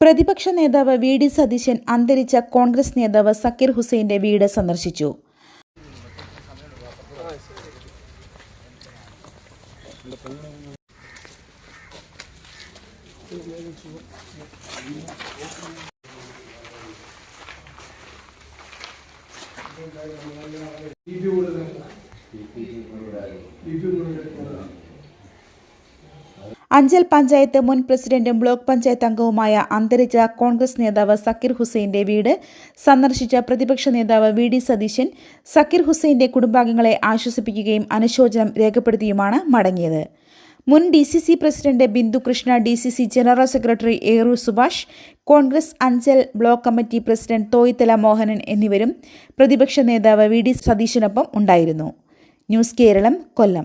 പ്രതിപക്ഷ നേതാവ് V D Satheesan അന്തരിച്ച കോൺഗ്രസ് നേതാവ് സക്കീർ ഹുസൈന്റെ വീട് സന്ദർശിച്ചു. അഞ്ചൽ പഞ്ചായത്ത് മുൻ പ്രസിഡന്റും ബ്ലോക്ക് പഞ്ചായത്ത് അംഗവുമായ അന്തരിച്ച കോൺഗ്രസ് നേതാവ് സക്കീർ ഹുസൈന്റെ വീട് സന്ദർശിച്ച പ്രതിപക്ഷ നേതാവ് വി ഡി സതീശൻ സക്കീർ ഹുസൈന്റെ കുടുംബാംഗങ്ങളെ ആശ്വസിപ്പിക്കുകയും അനുശോചനം രേഖപ്പെടുത്തിയുമാണ് മടങ്ങിയത്. മുൻ D C C president Bindu Krishna D C C general secretary Eru Subhash Congress Anchal block committee president Thoyithala Mohanan എന്നിവരും പ്രതിപക്ഷ നേതാവ് വി ഡി സതീശനൊപ്പം ഉണ്ടായിരുന്നു. ന്യൂസ് കേരളം കൊല്ലം.